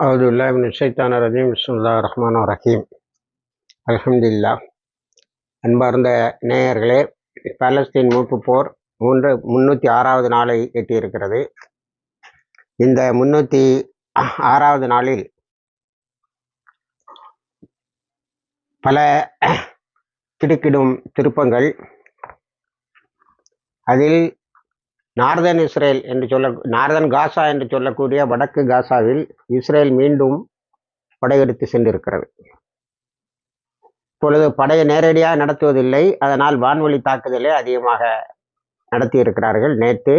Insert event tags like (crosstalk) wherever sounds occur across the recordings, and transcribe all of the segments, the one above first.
அவுதுல்லாஹிமின்ஷைத்தான ரஜீம் சுல்லா ரஹ்மான் ரஹீம் அலமதுல்லா அன்பார்ந்த நேயர்களே பாலஸ்தீன் மூப்பு போர் மூன்று முந்நூற்றி ஆறாவது நாளை எட்டியிருக்கிறது. இந்த முந்நூற்றி ஆறாவது நாளில் பல திடுக்கிடும் திருப்பங்கள். அதில் நார்தன் இஸ்ரேல் என்று சொல்ல நார்தன் காசா என்று சொல்லக்கூடிய வடக்கு காசாவில் இஸ்ரேல் மீண்டும் படையெடுத்து சென்றிருக்கிறது. இப்பொழுது படையை நேரடியாக நடத்துவதில்லை. அதனால் வான்வழி தாக்குதலை அதிகமாக நடத்தியிருக்கிறார்கள். நேற்று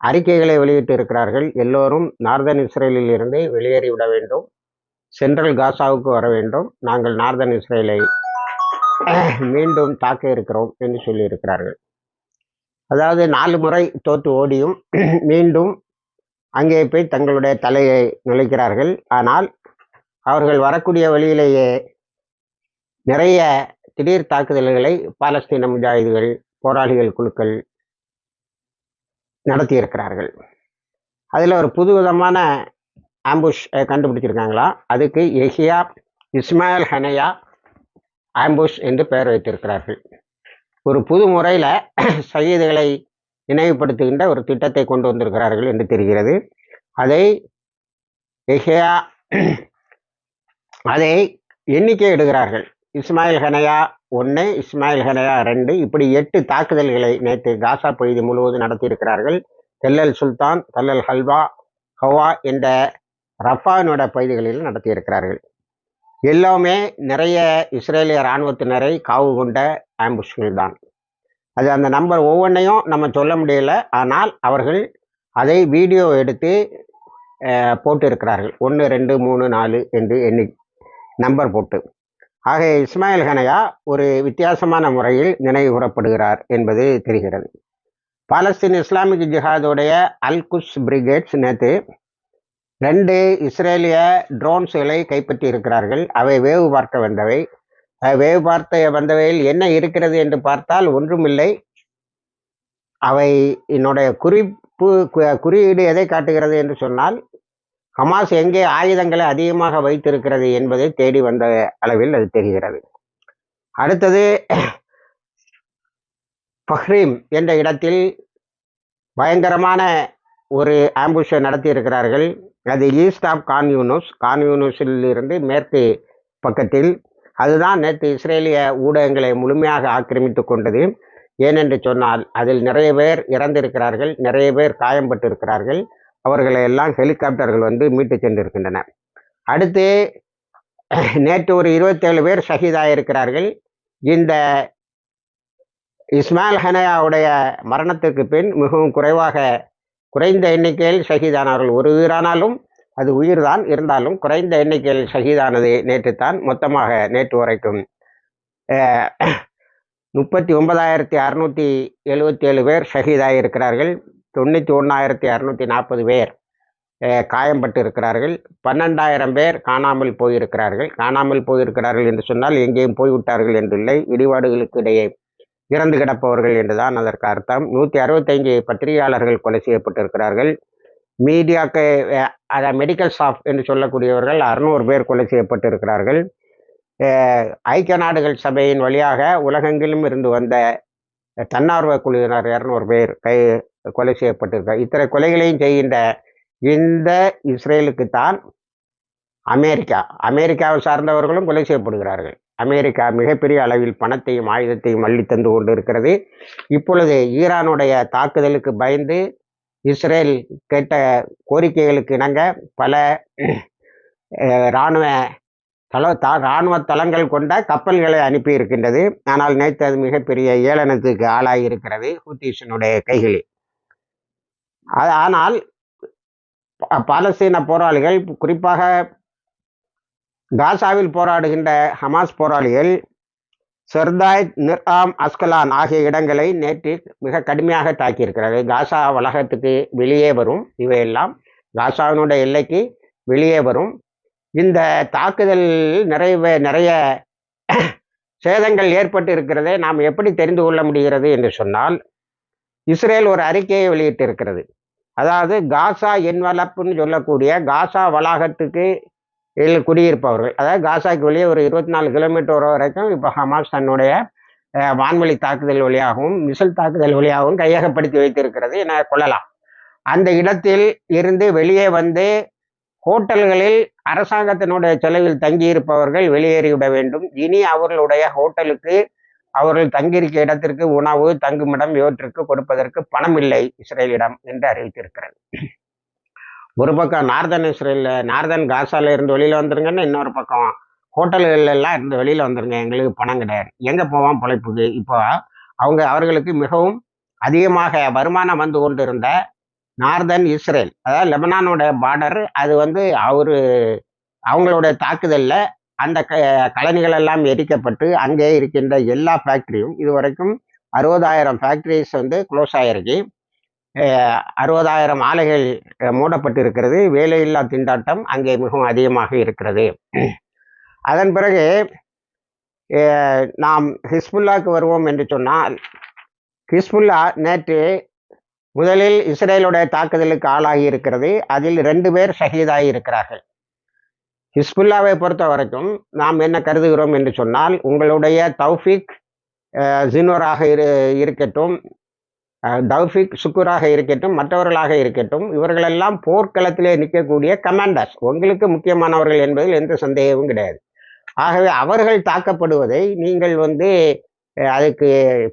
அறிக்கைகளை வெளியிட்டு இருக்கிறார்கள் எல்லோரும் நார்தன் இஸ்ரேலில் இருந்து வெளியேறிவிட வேண்டும். சென்ட்ரல் காசாவுக்கு வர வேண்டும். நாங்கள் நார்தன் இஸ்ரேலை மீண்டும் தாக்க இருக்கிறோம் என்று சொல்லியிருக்கிறார்கள். அதாவது நாலு முறை தோற்று ஓடியும். (clears throat) மீண்டும் அங்கே போய் தங்களுடைய தலையை நுழைக்கிறார்கள். ஆனால் அவர்கள் வரக்கூடிய வழியிலேயே நிறைய திடீர் தாக்குதல்களை பாலஸ்தீன முஜாஹிதுகள் போராளிகள் குழுக்கள் நடத்தியிருக்கிறார்கள். அதில் ஒரு புது விதமான ஆம்புஷ் கண்டுபிடிச்சிருக்காங்களா? அதுக்கு எஹியா இஸ்மாயில் ஹனையா ஆம்புஷ் என்று பெயர் வைத்திருக்கிறார்கள். ஒரு புது முறையில் (clears throat) சயீதுகளை நினைவுபடுத்துகின்ற ஒரு திட்டத்தை கொண்டு வந்திருக்கிறார்கள் என்று தெரிகிறது. அதை எஹியா (clears throat) அதை எண்ணிக்கை இடுகிறார்கள். இஸ்மாயில் ஹனையா ஒன்று இஸ்மாயில் ஹனையா ரெண்டு இப்படி எட்டு தாக்குதல்களை நேற்று காசா பகுதி முழுவதும் நடத்தியிருக்கிறார்கள். தெல்லல் சுல்தான் தல்லல் ஹல்வா ஹவா என்ற ரஃபானோட பகுதிகளில் நடத்தியிருக்கிறார்கள். எல்லாமே நிறைய இஸ்ரேலிய இராணுவத்தினரை காவு கொண்ட ஆம்புஷ்கள் தான். அது அந்த நம்பர் ஒவ்வொன்றையும் நம்ம சொல்ல முடியல. ஆனால் அவர்கள் அதை வீடியோ எடுத்து போட்டு இருக்கிறார்கள் ஒன்று ரெண்டு மூணு நாலு என்று எண்ணி நம்பர் போட்டு. ஆக இஸ்மாயில் ஹனையா ஒரு வித்தியாசமான முறையில் நினைவுகூரப்படுகிறார் என்பது தெரிகிறது. பாலஸ்தீன் இஸ்லாமிக் ஜிஹாதுடைய அல்குஸ் பிரிகேட்ஸ் நேற்று ரெண்டு இஸ்ரேலிய ட்ரோன்ஸ்களை கைப்பற்றி இருக்கிறார்கள் அவை வேவு பார்க்க வந்தவை. வேவு பார்த்த வந்தவையில் என்ன இருக்கிறது என்று பார்த்தால் ஒன்றுமில்லை. அவை என்னுடைய குறிப்பு குறியீடு எதை காட்டுகிறது என்று சொன்னால் ஹமாஸ் எங்கே ஆயுதங்களை அதிகமாக வைத்திருக்கிறது என்பதை தேடி வந்த அளவில் அது தெரிகிறது. அடுத்தது பஹ்ரீம் என்ற இடத்தில் பயங்கரமான ஒரு ஆம்புஷை நடத்தி இருக்கிறார்கள் அது ஈஸ்ட் ஆஃப் கான்யூனோஸ் கான்யூனோஸிலிருந்து மேற்கு பக்கத்தில். அதுதான் நேற்று இஸ்ரேலிய ஊடகங்களை முழுமையாக ஆக்கிரமித்து கொண்டது. ஏனென்று சொன்னால் அதில் நிறைய பேர் இறந்திருக்கிறார்கள் நிறைய பேர் காயம்பட்டிருக்கிறார்கள். அவர்களை எல்லாம் ஹெலிகாப்டர்கள் வந்து மீட்டு சென்றிருக்கின்றன. அடுத்து நேற்று ஒரு இருபத்தேழு பேர் ஷஹீதாயிருக்கிறார்கள். இந்த இஸ்மாயில் ஹனையாவுடைய மரணத்திற்கு பின் மிகவும் குறைவாக குறைந்த எண்ணிக்கையில் ஷஹீதானவர்கள் ஒரு உயிரானாலும் அது உயிர் தான் இருந்தாலும் குறைந்த எண்ணிக்கையில் ஷஹீதானது நேற்று தான் மொத்தமாக நேற்று வரைக்கும். முப்பத்தி ஒன்பதாயிரத்தி அறுநூற்றி எழுபத்தி ஏழு பேர் ஷஹீதாகி இருக்கிறார்கள் தொண்ணூற்றி ஒன்றாயிரத்தி அறுநூற்றி நாற்பது பேர் காயம்பட்டு இருக்கிறார்கள் பன்னெண்டாயிரம் பேர் காணாமல் போயிருக்கிறார்கள். காணாமல் போயிருக்கிறார்கள் என்று சொன்னால் எங்கேயும் போய்விட்டார்கள் என்றில்லை. இடிபாடுகளுக்கு இடையே இறந்து கிடப்பவர்கள் என்றுதான் அதற்கு அர்த்தம். நூற்றி அறுபத்தைந்து பத்திரிகையாளர்கள் கொலை செய்யப்பட்டிருக்கிறார்கள். மீடியாக்கு அதை மெடிக்கல் ஸ்டாஃப் என்று சொல்லக்கூடியவர்கள் அறுநூறு பேர் கொலை செய்யப்பட்டிருக்கிறார்கள். ஐக்கிய நாடுகள் சபையின் வழியாக உலகெங்கிலும் இருந்து வந்த தன்னார்வ குழுவினர் இரநூறு பேர் கை கொலை செய்யப்பட்டிருக்கார் இத்தனை கொலைகளையும் செய்கின்ற இந்த இஸ்ரேலுக்கு தான் அமெரிக்கா அமெரிக்காவை சார்ந்தவர்களும் கொலை செய்யப்படுகிறார்கள். அமெரிக்கா மிகப்பெரிய அளவில் பணத்தையும் ஆயுதத்தையும் அள்ளி தந்து கொண்டு இருக்கிறது இப்பொழுது ஈரானுடைய தாக்குதலுக்கு பயந்து இஸ்ரேல் கேட்ட கோரிக்கைகளுக்கு இணங்க பல இராணுவ தள த இராணுவ தளங்கள் கொண்ட கப்பல்களை அனுப்பி இருக்கின்றது ஆனால் நேற்று அது மிகப்பெரிய ஏளனத்துக்கு ஆளாகியிருக்கிறது ஹூத்தீசனுடைய கைகளில். ஆனால் பாலஸ்தீன போராளிகள் குறிப்பாக காசாவில் போராடுகின்ற ஹமாஸ் போராளிகள் செர்தாய் நிர்ஆம் அஸ்கலான் ஆகிய இடங்களை நேற்று மிக கடுமையாக தாக்கியிருக்கிறது காசா வளாகத்துக்கு வெளியே வரும். இவையெல்லாம் காசாவினுடைய எல்லைக்கு வெளியே வரும். இந்த தாக்குதல் நிறைய நிறைய சேதங்கள் ஏற்பட்டு இருக்கிறதை நாம் எப்படி தெரிந்து கொள்ள முடிகிறது என்று சொன்னால் இஸ்ரேல் ஒரு அறிக்கையை வெளியிட்டிருக்கிறது. அதாவது காசா என்வலப்புன்னு சொல்லக்கூடிய காசா வளாகத்துக்கு இதில் குடியிருப்பவர்கள். அதாவது காசாக்கு வெளியே ஒரு இருபத்தி நாலு கிலோமீட்டர் வரைக்கும் இப்போ ஹமாஸ் தன்னுடைய அஹ், வான்வழி தாக்குதல் வழியாகவும் மிசல் தாக்குதல் வழியாகவும் கையகப்படுத்தி வைத்திருக்கிறது என கொள்ளலாம். அந்த இடத்தில் இருந்து வெளியே வந்து ஹோட்டல்களில் அரசாங்கத்தினுடைய செலவில் தங்கியிருப்பவர்கள் வெளியேறிவிட வேண்டும். இனி அவர்களுடைய ஹோட்டலுக்கு அவர்கள் தங்கியிருக்க இடத்திற்கு உணவு தங்குமிடம் இவற்றிற்கு கொடுப்பதற்கு பணம் இல்லை இஸ்ரேலிடம் என்று அறிவித்திருக்கிறது. ஒரு பக்கம் நார்தன் இஸ்ரேலில் நார்தன் காசால இருந்து வெளியில் வந்துருங்கன்னு இன்னொரு பக்கம் ஹோட்டல்கள்லாம் இருந்து வெளியில் வந்துருங்க. எங்களுக்கு பணம் கிடையாது. எங்கே போவான் பிழைப்புக்கு? இப்போ அவங்க அவர்களுக்கு மிகவும் அதிகமாக வருமானம் வந்து கொண்டிருந்த நார்தன் இஸ்ரேல் அதாவது லெபனானோட பார்டர் அது வந்து அவரு அவங்களுடைய தாக்குதலில் அந்த க கலனிகள் எல்லாம் எரிக்கப்பட்டு அங்கே இருக்கின்ற எல்லா ஃபேக்ட்ரியும் இதுவரைக்கும் அறுபதாயிரம் ஃபேக்ட்ரிஸ் வந்து க்ளோஸ் ஆகிருக்கு அறுபதாயிரம் ஆலைகள் மூடப்பட்டிருக்கிறது. மூடப்பட்டு இருக்கிறது வேலையில்லா திண்டாட்டம் அங்கே மிகவும் அதிகமாக இருக்கிறது. அதன் பிறகு நாம் ஹிஸ்புல்லாக்கு வருவோம் என்று சொன்னால் ஹிஸ்புல்லா நேற்று முதலில் இஸ்ரேலுடைய தாக்குதலுக்கு ஆளாகி இருக்கிறது. அதில் ரெண்டு பேர் ஷஹீதாகி இருக்கிறார்கள். ஹிஸ்புல்லாவை பொறுத்த வரைக்கும் நாம் என்ன கருதுகிறோம் என்று சொன்னால் உங்களுடைய தௌஃபிக் ஜினோராக இரு இருக்கட்டும். தௌஃபிக் சுக்குராக இருக்கட்டும் மற்றவர்களாக இருக்கட்டும் இவர்களெல்லாம் போர்க்களத்திலே நிற்கக்கூடிய கமாண்டர்ஸ் உங்களுக்கு முக்கியமானவர்கள் என்பதில் எந்த சந்தேகமும் கிடையாது. ஆகவே அவர்கள் தாக்கப்படுவதை நீங்கள் வந்து அதுக்கு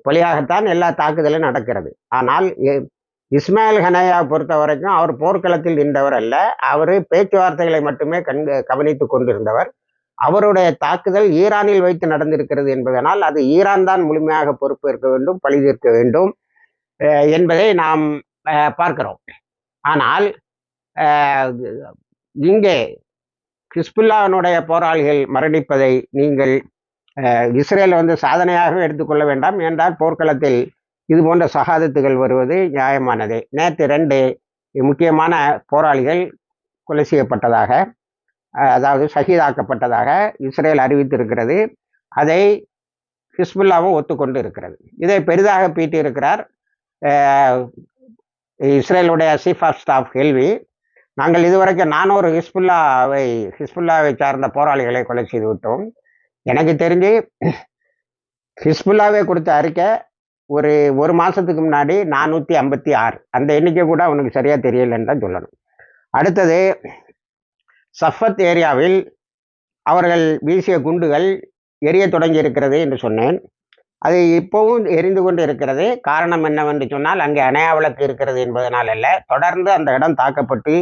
பலியாகத்தான் எல்லா தாக்குதலும் நடக்கிறது. ஆனால் இஸ்மாயில் ஹனையா பொறுத்த வரைக்கும் அவர் போர்க்களத்தில் நின்றவர் அல்ல. அவர் பேச்சுவார்த்தைகளை மட்டுமே கண் கவனித்து கொண்டிருந்தவர். அவருடைய தாக்குதல் ஈரானில் வைத்து நடந்திருக்கிறது என்பதனால் அது ஈரான் தான் முழுமையாக பொறுப்பேற்க வேண்டும் பழி தீர்க்க வேண்டும். என்பதை நாம் பார்க்கிறோம். ஆனால் இங்கே ஹிஸ்புல்லாவினுடைய போராளிகள் மரணிப்பதை நீங்கள் இஸ்ரேல் வந்து சாதனையாக எடுத்துக்கொள்ள வேண்டாம். என்றால் போர்க்களத்தில் இது போன்ற சகாதத்துகள் வருவது நியாயமானதே. நேற்று ரெண்டு முக்கியமான போராளிகள் கொலை செய்யப்பட்டதாக அதாவது சகிதாக்கப்பட்டதாக இஸ்ரேல் அறிவித்திருக்கிறது. அதை ஹிஸ்புல்லாவும் ஒத்துக்கொண்டு இருக்கிறது. இதை பெரிதாக பீட்டி இருக்கிறார் இஸ்ரேலுடைய சீஃப் ஆஃப் ஸ்டாஃப் கேள்வி. நாங்கள் இதுவரைக்கும் நானூறு ஹிஸ்புல்லாவை ஹிஸ்புல்லாவை சார்ந்த போராளிகளை கொலை செய்து விட்டோம். எனக்கு தெரிஞ்சு ஹிஸ்புல்லாவே கொடுத்த அறிக்கை ஒரு ஒரு மாதத்துக்கு முன்னாடி நானூற்றி ஐம்பத்தி ஆறு. அந்த எண்ணிக்கை கூட அவனுக்கு சரியாக தெரியலன்னு தான் சொல்லணும். அடுத்தது சஃபத் ஏரியாவில் அவர்கள் வீசிய குண்டுகள் எரிய தொடங்கி இருக்கிறது என்று சொன்னேன். அது இப்போவும் எரிந்து கொண்டு இருக்கிறது. காரணம் என்னவென்று சொன்னால் அங்கே அணையா விளக்கு இருக்கிறது என்பதனால் அல்ல. தொடர்ந்து அந்த இடம் தாக்கப்பட்டு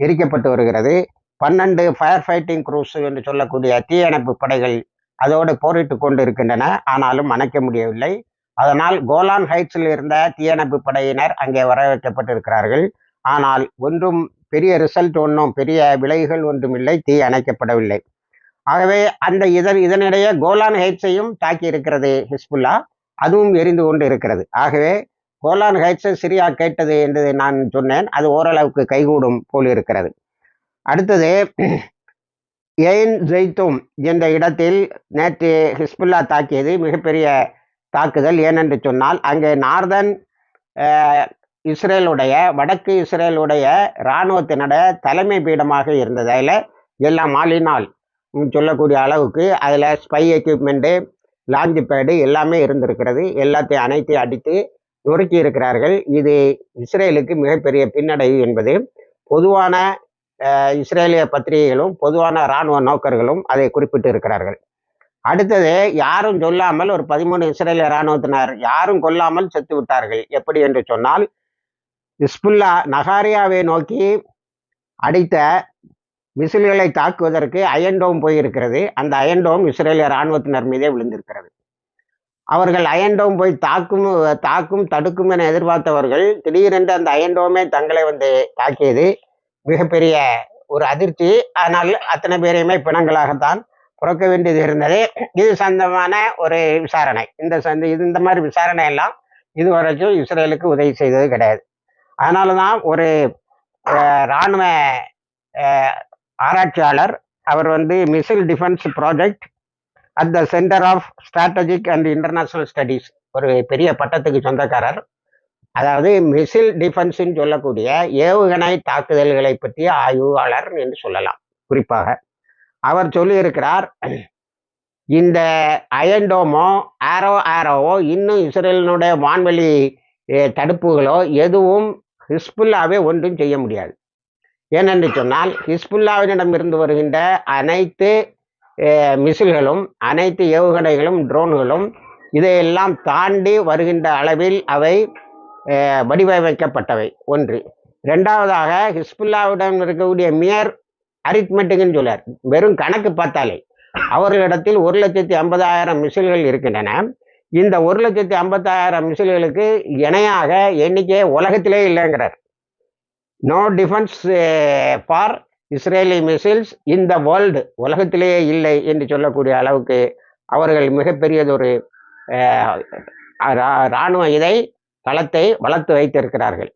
எரிக்கப்பட்டு வருகிறது. பன்னெண்டு ஃபயர் ஃபைட்டிங் குரூஸ் என்று சொல்லக்கூடிய தீயணைப்பு படைகள் அதோடு போரிட்டு கொண்டு இருக்கின்றன ஆனாலும் அணைக்க முடியவில்லை. அதனால் கோலான் ஹைட்ஸில் இருந்த தீயணைப்பு படையினர் அங்கே வரவேற்கப்பட்டிருக்கிறார்கள். ஆனால் ஒன்றும் பெரிய ரிசல்ட் ஒன்றும் பெரிய விளைவுகள் ஒன்றும் இல்லை. தீ அணைக்கப்படவில்லை. ஆகவே அந்த இதன் இதனிடையே கோலான் ஹைட்ஸையும் தாக்கி இருக்கிறது ஹிஸ்புல்லா. அதுவும் எரிந்து கொண்டு இருக்கிறது. ஆகவே கோலான் ஹைட்ஸை சிரியா கேட்டது என்று நான் சொன்னேன். அது ஓரளவுக்கு கைகூடும் போல் இருக்கிறது. அடுத்தது எயின் ஜெய்தும் என்ற இடத்தில் நேற்று ஹிஸ்புல்லா தாக்கியது மிகப்பெரிய தாக்குதல் ஏனென்று சொன்னால் அங்கே நார்தன் இஸ்ரேலுடைய வடக்கு இஸ்ரேலுடைய இராணுவத்தினுடைய தலைமை பீடமாக இருந்தது அதில் எல்லாம் மாலினால் சொல்லக்கூடிய அளவுக்கு அதில் ஸ்பை எக்யூப்மெண்ட்டு லாஞ்சு பேடு எல்லாமே இருந்திருக்கிறது. எல்லாத்தையும் அனைத்தையும் அடித்து நொறுக்கி இருக்கிறார்கள். இது இஸ்ரேலுக்கு மிகப்பெரிய பின்னடைவு என்பது. பொதுவான இஸ்ரேலிய பத்திரிகைகளும் பொதுவான இராணுவ நோக்கர்களும் அதை குறிப்பிட்டு இருக்கிறார்கள் அடுத்தது யாரும் சொல்லாமல் ஒரு பதிமூணு இஸ்ரேலிய இராணுவத்தினர் யாரும் கொல்லாமல் செத்து விட்டார்கள். எப்படி என்று சொன்னால் இஸ்புல்லா நகாரியாவை நோக்கி அடித்த மிசில்களை தாக்குவதற்கு அயன்டோம் போயிருக்கிறது. அந்த அயன்டோம் இஸ்ரேலிய இராணுவத்தினர் மீதே விழுந்திருக்கிறது. அவர்கள் அயன்டோம் போய் தாக்கும் தாக்கும் தடுக்கும் என எதிர்பார்த்தவர்கள் திடீரென்று அந்த அயன்டோமே தங்களை வந்து தாக்கியது. மிகப்பெரிய ஒரு அதிர்ச்சி. ஆனால் அத்தனை பேரையுமே பிணங்களாகத்தான் புறக்க வேண்டியது இருந்தது. இது சந்தமான ஒரு விசாரணை. இந்த சந்த இது இந்த மாதிரி விசாரணை எல்லாம் இதுவரைக்கும் இஸ்ரேலுக்கு உதவி செய்தது கிடையாது. அதனால தான் ஒரு அஹ், இராணுவ அஹ், ஆராய்ச்சியாளர். அவர் வந்து missile defence project at the centre of strategic and international studies ஒரு பெரிய பட்டத்துக்கு சொந்தக்காரர். அதாவது மிசில் டிஃபென்ஸ்ன்னு சொல்லக்கூடிய ஏவுகணை தாக்குதல்களை பற்றிய ஆய்வாளர் என்று சொல்லலாம். குறிப்பாக அவர் சொல்லியிருக்கிறார் இந்த அயன்டோமோ ஆரோ ஆரோவோ இன்னும் இஸ்ரேலினுடைய வான்வெளி தடுப்புகளோ எதுவும் ஹிஸ்புல்லாவே ஒன்றும் செய்ய முடியாது. ஏனென்று சொன்னால் ஹிஸ்புல்லாவினிடமிருந்து வருகின்ற அனைத்து மிசில்களும் அனைத்து ஏவுகணைகளும் ட்ரோன்களும் இதையெல்லாம் தாண்டி வருகின்ற அளவில் அவை வடிவமைக்கப்பட்டவை. ஒன்று. ரெண்டாவதாக ஹிஸ்புல்லாவிடம் இருக்கக்கூடிய மியர் அரித்மெட்டிக்னு சொல்லார் வெறும் கணக்கு பார்த்தாலே. அவர்களிடத்தில் ஒரு லட்சத்தி ஐம்பதாயிரம் மிசில்கள் இருக்கின்றன. இந்த ஒரு லட்சத்தி ஐம்பத்தாயிரம் மிசில்களுக்கு இணையாக எண்ணிக்கை உலகத்திலே இல்லைங்கிறார். No defence for Israeli missiles இந்த வேர்ல்டு உலகத்திலேயே இல்லை என்று சொல்லக்கூடிய அளவுக்கு அவர்கள் மிகப்பெரியதொரு eh, ரா- இராணுவ இதை தளத்தை வளர்த்து வைத்திருக்கிறார்கள்.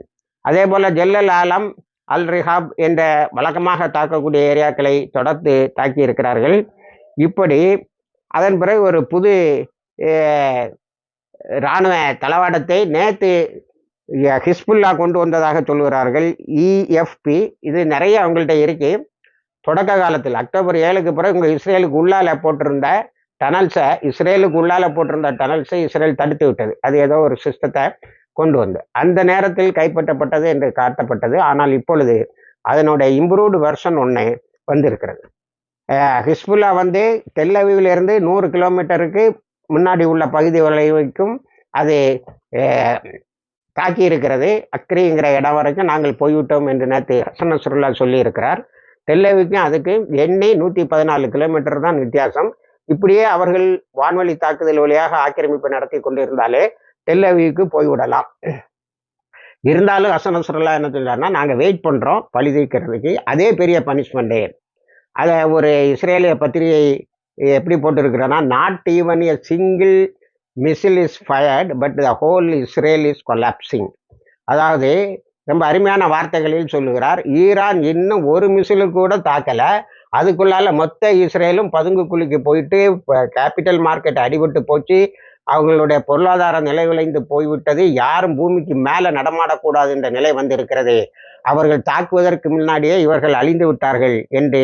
அதே போல் ஜெல்லல் ஆலம் அல் ரிஹாப் என்ற வழக்கமாக தாக்கக்கூடிய ஏரியாக்களை தொடர்ந்து தாக்கி இருக்கிறார்கள் இப்படி அதன் பிறகு ஒரு புது eh, இராணுவ தளவாடத்தை நேற்று ஹிஸ்புல்லா கொண்டு வந்ததாக சொல்கிறார்கள் இஎஃப்பி இது நிறைய அவங்கள்ட்ட இருக்கு. தொடக்க காலத்தில் அக்டோபர் ஏழுக்கு பிறகு உங்கள் இஸ்ரேலுக்கு உள்ளால போட்டிருந்த டனல்ஸை இஸ்ரேலுக்கு உள்ளால போட்டிருந்த டனல்ஸை இஸ்ரேல் தடுத்து விட்டது. அது ஏதோ ஒரு சிஸ்டத்தை கொண்டு வந்து அந்த நேரத்தில் கைப்பற்றப்பட்டது என்று காட்டப்பட்டது. ஆனால் இப்பொழுது அதனுடைய இம்ப்ரூவ்டு வெர்ஷன் ஒன்று வந்திருக்கிறது. ஹிஸ்புல்லா வந்து தெல்லவிலிருந்து நூறு கிலோமீட்டருக்கு முன்னாடி உள்ள பகுதி வரைக்கும் அது தாக்கி இருக்கிறது அக்ரிங்கிற இடம் வரைக்கும் நாங்கள் போய்விட்டோம் என்று நேற்று ஹசன் நஸ்ருல்லா சொல்லியிருக்கிறார் டெல்லவிக்கும் அதுக்கு எண்ணெய் நூற்றி பதினாலு கிலோமீட்டர் தான் வித்தியாசம். இப்படியே அவர்கள் வான்வழி தாக்குதல் வழியாக ஆக்கிரமிப்பு நடத்தி கொண்டிருந்தாலே டெல்லவிக்கு போய்விடலாம். இருந்தாலும் ஹசன் சுருளா என்ன சொல்கிறாருன்னா நாங்கள் வெயிட் பண்ணுறோம் பழி தீர்க்கிறதுக்கு. அதே பெரிய பனிஷ்மெண்ட்டு அதை ஒரு இஸ்ரேலிய பத்திரிகை எப்படி போட்டிருக்கிறேன்னா not even a single missile is fired but the whole Israel is collapsing அதாவது ரொம்ப அருமையான வார்த்தைகளில் சொல்லுகிறார் ஈரான் இன்னும் ஒரு மிசிலு கூட தாக்கலை. அதுக்குள்ளால மொத்த இஸ்ரேலும் பதுங்கு குழிக்கு போயிட்டு கேபிட்டல் மார்க்கெட் அடிபட்டு போச்சு. அவங்களுடைய பொருளாதார நிலை விளைந்து போய்விட்டது. யாரும் பூமிக்கு மேலே நடமாடக்கூடாது என்ற நிலை வந்திருக்கிறது. அவர்கள் தாக்குவதற்கு முன்னாடியே இவர்கள் அழிந்து விட்டார்கள் என்று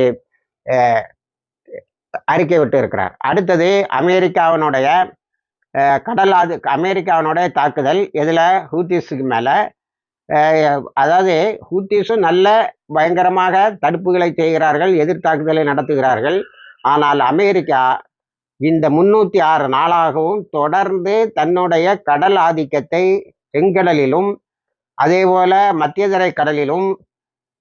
அறிக்கை விட்டு இருக்கிறார் அடுத்தது அமெரிக்காவினுடைய கடல் கடலாது அமெரிக்காவினுடைய தாக்குதல். இதில் ஹூத்திஸுக்கு மேலே. அதாவது ஹூத்திஸும் நல்ல பயங்கரமாக தடுப்புகளை செய்கிறார்கள் எதிர்த்தாக்குதலை நடத்துகிறார்கள். ஆனால் அமெரிக்கா இந்த முன்னூற்றி ஆறு நாளாகவும் தொடர்ந்து தன்னுடைய கடல் ஆதிக்கத்தை செங்கடலிலும் அதேபோல மத்தியதரை கடலிலும்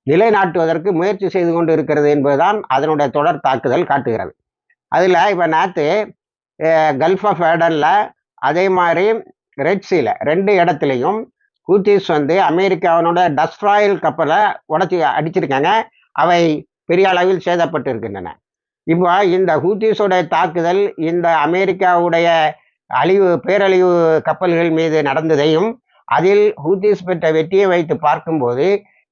நிலைநாட்டுவதற்கு முயற்சி செய்து கொண்டு இருக்கிறது என்பதுதான் அதனுடைய தொடர் தாக்குதல் காட்டுகிறது. அதில் இப்போ நேற்று கல்ஃப் ஆஃப் ஏடனில் அதே மாதிரி ரெட்ஸியில் ரெண்டு இடத்துலையும் ஹூத்திஸ் வந்து அமெரிக்காவினோட டஸ்ட்ராயல் கப்பலை உடச்சி அடிச்சிருக்காங்க. அவை பெரிய அளவில் சேதப்பட்டு இருக்கின்றன இப்போ இந்த ஹூத்திஸோடைய தாக்குதல் இந்த அமெரிக்காவுடைய அழிவு பேரழிவு கப்பல்கள் மீது நடந்ததையும் அதில் ஹூத்திஸ் பெற்ற வெற்றியை வைத்து பார்க்கும்போது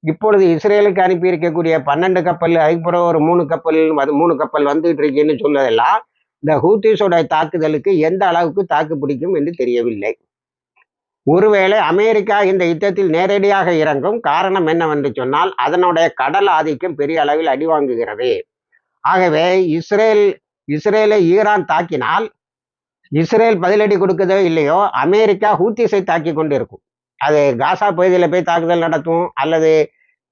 இப்பொழுது இஸ்ரேலுக்கு அனுப்பி இருக்கக்கூடிய பன்னெண்டு கப்பல் அதுக்கப்புறம் ஒரு மூணு கப்பல் அது மூணு கப்பல் வந்துட்டு இருக்குன்னு சொன்னதெல்லாம் இந்த ஹூத்திஸோட தாக்குதலுக்கு எந்த அளவுக்கு தாக்கு பிடிக்கும் என்று தெரியவில்லை. ஒருவேளை அமெரிக்கா இந்த யுத்தத்தில் நேரடியாக இறங்கும் காரணம் என்னவென்று சொன்னால் அதனுடைய கடல் ஆதிக்கம் பெரிய அளவில் அடி வாங்குகிறது. ஆகவே இஸ்ரேல் இஸ்ரேலை ஈரான் தாக்கினால் இஸ்ரேல் பதிலடி கொடுக்குதோ இல்லையோ அமெரிக்கா ஹூத்திஸை தாக்கி கொண்டு இருக்கும் அது காசா பகுதியில் போய் தாக்குதல் நடத்தும் அல்லது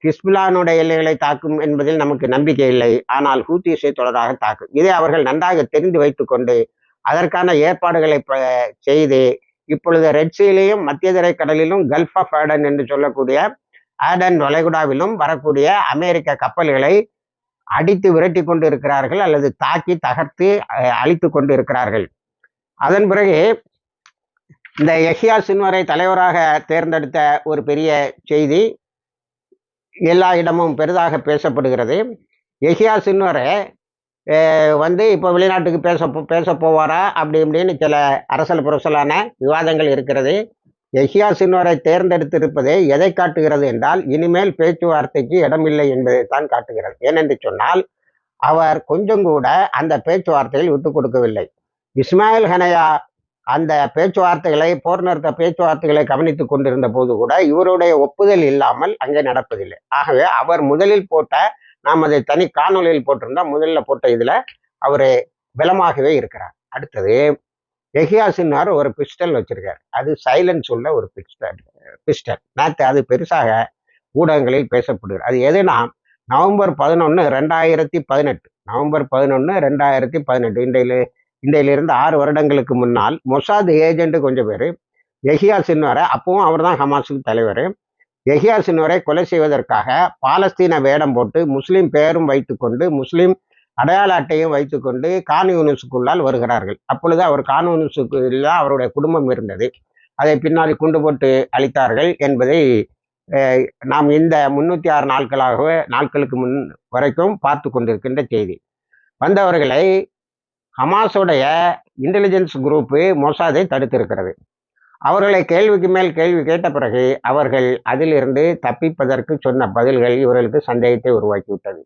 ஹிஸ்புல்லானுடைய எல்லைகளை தாக்கும் என்பதில் நமக்கு நம்பிக்கை இல்லை. ஆனால் ஹூத்திஸை தொடராக தாக்கும். இதை அவர்கள் நன்றாக தெரிந்து வைத்துக்கொண்டு அதற்கான ஏற்பாடுகளை செய்து இப்பொழுது ரெட்சியிலையும் மத்திய மத்தியதரை கடலிலும் கல்ஃப் ஆஃப் ஆடன் என்று சொல்லக்கூடிய ஆடன் வளைகுடாவிலும் வரக்கூடிய அமெரிக்க கப்பல்களை அடித்து விரட்டி கொண்டு இருக்கிறார்கள் அல்லது தாக்கி தகர்த்து அழித்து கொண்டு இருக்கிறார்கள் அதன் பிறகு இந்த எஹியா சின்வரை தலைவராக தேர்ந்தெடுத்த ஒரு பெரிய செய்தி எல்லா இடமும் பெரிதாக பேசப்படுகிறது. எஹியா சின்வரை வந்து இப்போ வெளிநாட்டுக்கு பேச பேச போவாரா? அப்படி இப்படின்னு சில அரசல் புரசலான விவாதங்கள் இருக்கிறது. எஹியா சின்வரை தேர்ந்தெடுத்திருப்பது எதை காட்டுகிறது என்றால் இனிமேல் பேச்சுவார்த்தைக்கு இடமில்லை என்பதை தான் காட்டுகிறது. ஏனென்று சொன்னால் அவர் கொஞ்சம் கூட அந்த பேச்சுவார்த்தையில் விட்டு கொடுக்கவில்லை. இஸ்மாயில் ஹனையா அந்த பேச்சுவார்த்தைகளை போர் நிறுத்த பேச்சுவார்த்தைகளை கவனித்து கொண்டிருந்த போது கூட இவருடைய ஒப்புதல் இல்லாமல் அங்கே நடப்பதில்லை. ஆகவே அவர் முதலில் போட்ட நாம் அதை தனி காணொலியில் போட்டிருந்தோம். முதலில் போட்ட இதில் அவர் பலமாகவே இருக்கிறார். அடுத்தது எஹியாசின்னார் ஒரு பிஸ்டல் வச்சிருக்கார். அது சைலன்ஸ் உள்ள ஒரு பிஸ்டல் பிஸ்டல். நேற்று அது பெருசாக ஊடகங்களில் பேசப்படுகிறது. அது எதுனா நவம்பர் பதினொன்று ரெண்டாயிரத்தி பதினெட்டு. நவம்பர் பதினொன்று ரெண்டாயிரத்தி பதினெட்டு. இன்றையில இன்றையிலிருந்து ஆறு வருடங்களுக்கு முன்னால் மொசாத் ஏஜென்ட் கொஞ்சம் பேர் எஹியா சின்வரை அப்பவும் அவர் தான் ஹமாஸுக்கு தலைவர். எஹியா சின்வரை கொலை செய்வதற்காக பாலஸ்தீன வேடம் போட்டு முஸ்லீம் பெயரும் வைத்துக்கொண்டு முஸ்லீம் அடையாள அட்டையும் வைத்துக்கொண்டு கான் யூனிஸுக்குள்ளால் வருகிறார்கள். அப்பொழுது அவர் கான்யூனிஸுக்குள்ள அவருடைய குடும்பம் இருந்தது. அதை பின்னாடி குண்டு போட்டு அளித்தார்கள் என்பதை நாம் இந்த முன்னூற்றி ஆறு நாட்களாகவே நாட்களுக்கு முன் வரைக்கும் பார்த்து கொண்டிருக்கின்ற செய்தி. வந்தவர்களை ஹமாஸுடைய இன்டெலிஜென்ஸ் குரூப்பு மொசாதை தடுத்திருக்கிறது. அவர்களை கேள்விக்கு மேல் கேள்வி கேட்ட பிறகு அவர்கள் அதிலிருந்து தப்பிப்பதற்கு சொன்ன பதில்கள் இவர்களுக்கு சந்தேகத்தை உருவாக்கிவிட்டது.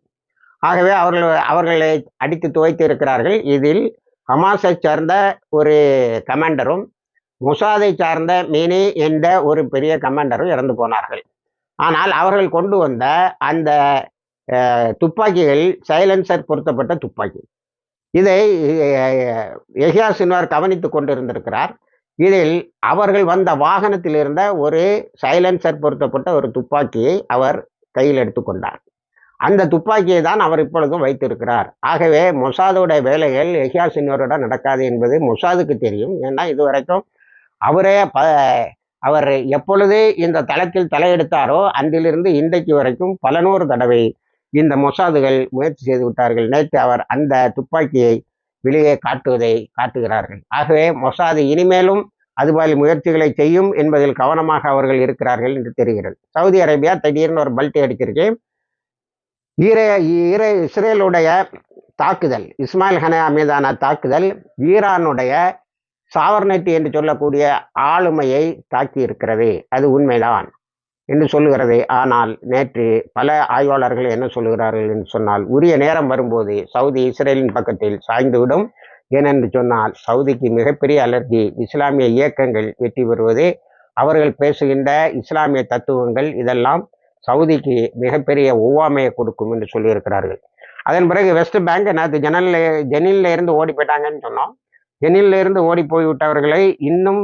ஆகவே அவர்கள் அவர்களை அடித்து துவைத்து இருக்கிறார்கள். இதில் ஹமாஸை சார்ந்த ஒரு கமாண்டரும் முசாதை சார்ந்த மினி என்ற ஒரு பெரிய கமாண்டரும் இறந்து போனார்கள். ஆனால் அவர்கள் கொண்டு வந்த அந்த துப்பாக்கிகள் சைலன்சர் பொருத்தப்பட்ட துப்பாக்கி. இதை எஹியா சின்வார் கவனித்து கொண்டிருந்திருக்கிறார். இதில் அவர்கள் வந்த வாகனத்தில் இருந்த ஒரு சைலன்சர் பொருத்தப்பட்ட ஒரு துப்பாக்கியை அவர் கையில் எடுத்துக்கொண்டார் அந்த துப்பாக்கியை தான் அவர் இப்பொழுதும் வைத்திருக்கிறார். ஆகவே மொசாதோட வேலைகள் எஹியா சின்வரோட நடக்காது என்பது மொசாதுக்கு தெரியும். ஏன்னா இதுவரைக்கும் அவரே ப அவர் எப்பொழுது இந்த தளத்தில் தலையெடுத்தாரோ அன்றிலிருந்து இன்றைக்கு வரைக்கும் பல நூறு தடவை இந்த மொசாதுகள் முயற்சி செய்து விட்டார்கள். நேற்று அவர் அந்த துப்பாக்கியை வெளியே காட்டுவதை காட்டுகிறார்கள். ஆகவே மொசாது இனிமேலும் அதுபோல் முயற்சிகளை செய்யும் என்பதில் கவனமாக அவர்கள் இருக்கிறார்கள் என்று தெரிகிறது. சவுதி அரேபியா திடீர்னு ஒரு பல்ட்டி அடிச்சிருக்கு. ஈரே ஈரே இஸ்ரேலுடைய தாக்குதல் இஸ்மாயில் ஹனா மீதான தாக்குதல் ஈரானுடைய சாவர்னட்டி என்று சொல்லக்கூடிய ஆளுமையை தாக்கி இருக்கிறது அது உண்மைதான். என்று சொல்லுகிறது. ஆனால் நேற்று பல ஆய்வாளர்கள் என்ன சொல்லுகிறார்கள் என்று சொன்னால் உரிய நேரம் வரும்போது சவுதி இஸ்ரேலின் பக்கத்தில் சாய்ந்துவிடும். ஏனென்று சொன்னால் சவுதிக்கு மிகப்பெரிய அலர்ஜி இஸ்லாமிய இயக்கங்கள் வெற்றி பெறுவது. அவர்கள் பேசுகின்ற இஸ்லாமிய தத்துவங்கள் இதெல்லாம் சவுதிக்கு மிகப்பெரிய ஒவ்வாமையை கொடுக்கும் என்று சொல்லியிருக்கிறார்கள். அதன் பிறகு வெஸ்ட் பேங்க் நேற்று ஜனல்ல ஜெனில்ல இருந்து ஓடி போயிட்டாங்கன்னு சொன்னோம். ஜெனில்ல இருந்து ஓடி போய்விட்டவர்களை இன்னும்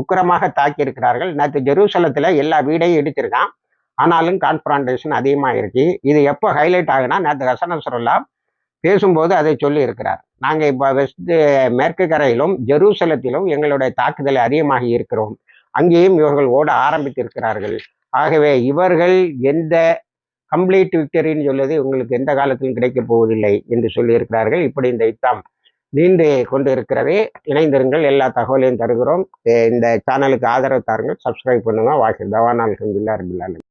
உக்கிரமாக தாக்கியிருக்கிறார்கள். நேற்று ஜெருசலத்தில் எல்லா வீடையும் இடிச்சிருக்கான். ஆனாலும் கான்ஃபரான்டேஷன் அதிகமாக இருக்கு. இது எப்போ ஹைலைட் ஆகுனா நேற்று ஹசனசருல்லா பேசும்போது அதை சொல்லி இருக்கிறார் நாங்கள் இப்போ வெஸ்ட் மேற்கு கரையிலும் ஜெருசலத்திலும் எங்களுடைய தாக்குதல் அதிகமாக இருக்கிறோம். அங்கேயும் இவர்கள் ஓட ஆரம்பித்திருக்கிறார்கள். ஆகவே இவர்கள் எந்த கம்ப்ளீட் விக்டரின்னு சொல்வது உங்களுக்கு எந்த காலத்திலும் கிடைக்கப் போவதில்லை என்று சொல்லியிருக்கிறார்கள். இப்படி இந்த இத்தாம் நீண்டு கொண்டு இருக்கிறது இணைந்திருங்கள். எல்லா தகவலையும் தருகிறோம். இந்த சேனலுக்கு ஆதரவு தாருங்கள். சப்ஸ்கிரைப் பண்ணுங்கள் வாசி தவானால் செஞ்சுள்ளார் இருபில்லாலும்